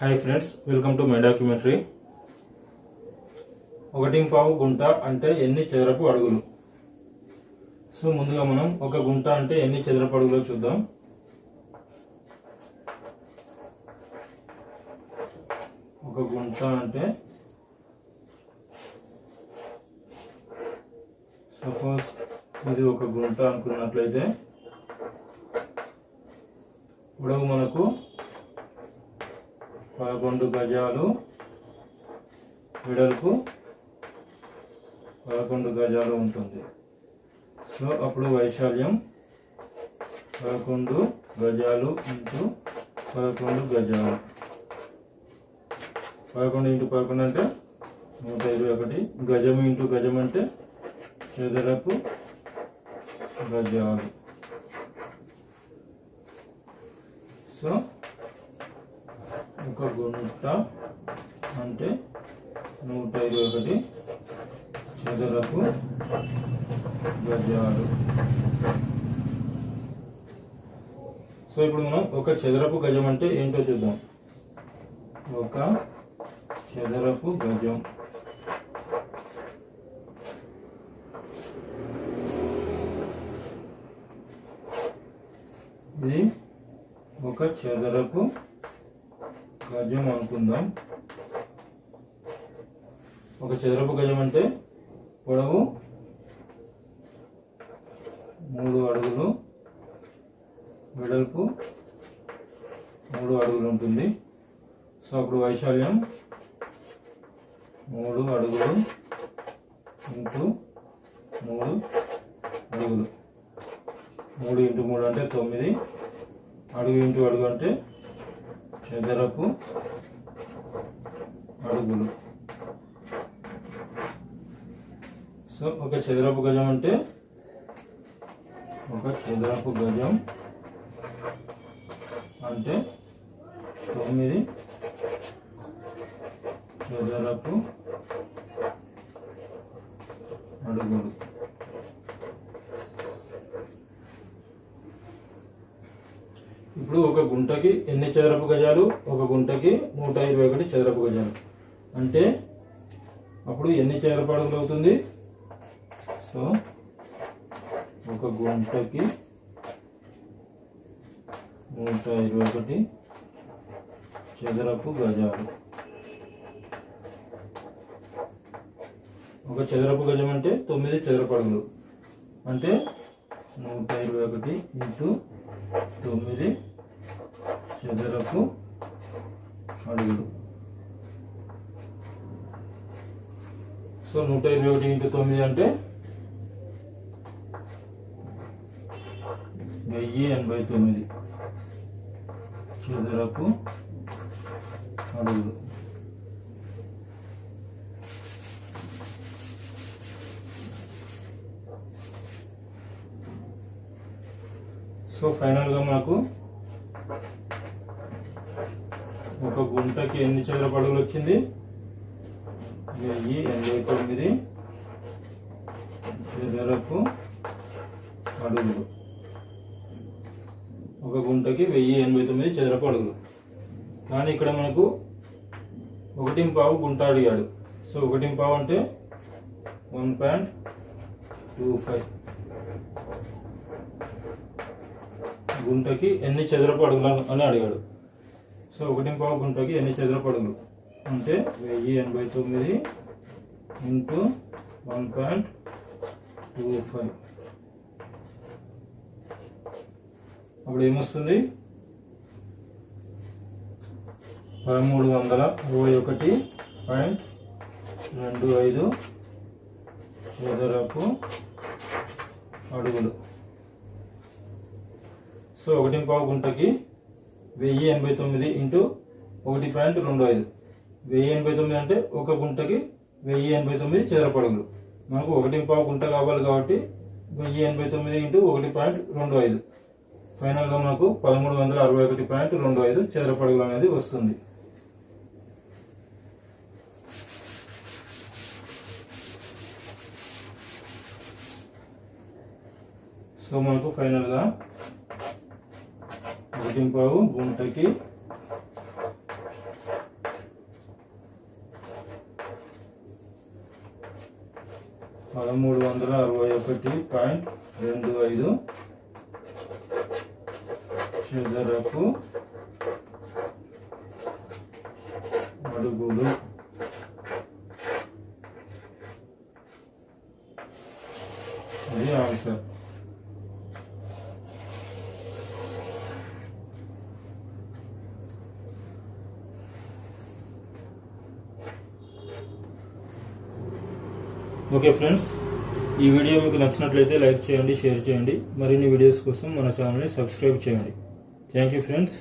Hi friends welcome to my documentary ఒకటి పావు గుంట అంటే ఎన్ని చదరపు అడుగులు? సో ముందుగా మనం ఒక గుంట అంటే ఎన్ని చదరపు అడుగులో చూద్దాం. ఒక గుంట అంటే సపోజ్ ఇది ఒక గుంట అనుకున్నట్లయితే పొడవు మనకు పదకొండు గజాలు వెడల్పు పదకొండు గజాలు ఉంటుంది. సో అప్పుడు వైశాల్యం పదకొండు గజాలు ఇంటూ పదకొండు గజాలు. పదకొండు ఇంటూ పదకొండు అంటే నూట ఇరవై ఒకటి. గజం ఇంటూ గజం అంటే చదరపు గజాలు. సో ఒక గుంట అంటే నూట ఇరవై ఒకటి చదరపు గజాలు. సో ఇప్పుడు మనం ఒక చదరపు గజం అంటే ఏంటో చూద్దాం. ఒక చదరపు గజం. ఇది ఒక చదరపు గజం అనుకుందాం. ఒక చదరపు గజం అంటే పొడవు మూడు అడుగులు వెడల్పు మూడు అడుగులు ఉంటుంది. సో అప్పుడు వైశాల్యం మూడు అడుగులు ఇంటూ మూడు అడుగులు. మూడు ఇంటూ మూడు అంటే తొమ్మిది. అడుగు ఇంటూ అడుగు అంటే చదరపు అడుగులు. సో ఒక చదరపు గజం అంటే ఒక చదరపు గజం అంటే తొమ్మిది చదరపు అడుగులు. ఇప్పుడు ఒక గుంటకి ఎన్ని చదరపు గజాలు? ఒక గుంటకి నూట ఇరవై ఒకటి చదరపు గజాలు. అంటే అప్పుడు ఎన్ని చదరపు అడుగులు అవుతుంది? సో ఒక గుంటకి నూట ఇరవై ఒకటి చదరపు గజాలు. ఒక చదరపు గజం అంటే తొమ్మిది చదరపు అడుగులు. అంటే నూట ఇరవై ఒకటి ఇంటూ తొమ్మిది చదరపు అడుగులు. సో నూట ఇరవై ఒకటి ఇంటూ తొమ్మిది అంటే వెయ్యి ఎనభై తొమ్మిది. చదరపు అడుగులు. సో ఫైనల్గా మనకు ఒక గుంటకి ఎన్ని చదర పడుగులు వచ్చింది? వెయ్యి ఎనభై తొమ్మిది చదరపు అడుగులు ఒక గుంటకి వెయ్యి ఎనభై తొమ్మిది చదరపు అడుగులు కానీ ఇక్కడ మనకు ఒకటి పావు గుంట అడిగాడు. సో ఒకటి పావు అంటే వన్ పాయింట్ టూ ఫైవ్. గుంటకి ఎన్ని చదరపు అడుగులు అని అడిగాడు. సో ఒకటి పావు గుంటకి ఎన్ని చదరపు అడుగులు? అంటే వెయ్యి ఎనభై తొమ్మిది into one point two five. అప్పుడు ఏమొస్తుంది? పదమూడు వందల అరవై ఒకటి పాయింట్ రెండు ఐదు చదరపు అడుగులు. సో ఒకటి పావు గుంటకి వెయ్యి ఎనభై తొమ్మిది ఇంటూ ఒకటి పాయింట్ రెండు ఐదు. వెయ్యి ఎనభై తొమ్మిది అంటే ఒక గుంటకి వెయ్యి ఎనభై తొమ్మిది చదరపడుగులు. మనకు ఒకటి పావు గుంట కావాలి కాబట్టి వెయ్యి ఎనభై తొమ్మిది ఇంటూ ఒకటి పాయింట్ రెండు ఐదు. ఫైనల్గా మనకు పదమూడు వందల అరవై ఒకటి పాయింట్ రెండు ఐదు చదరపడుగులు అనేది వస్తుంది. సో మనకు ఫైనల్గా কাটিং గుంటకి పదమూడు వందల అరవై ఒకటి పాయింట్ రెండు ఐదు. చదరపు అడుగులు. ఇది ఆన్సర్. ఓకే ఫ్రెండ్స్ ఈ వీడియో మీకు నచ్చినట్లయితే లైక్ చేయండి షేర్ చేయండి. మరిన్ని వీడియోస్ కోసం మన ఛానల్ని సబ్స్క్రైబ్ చేయండి. Thank you friends.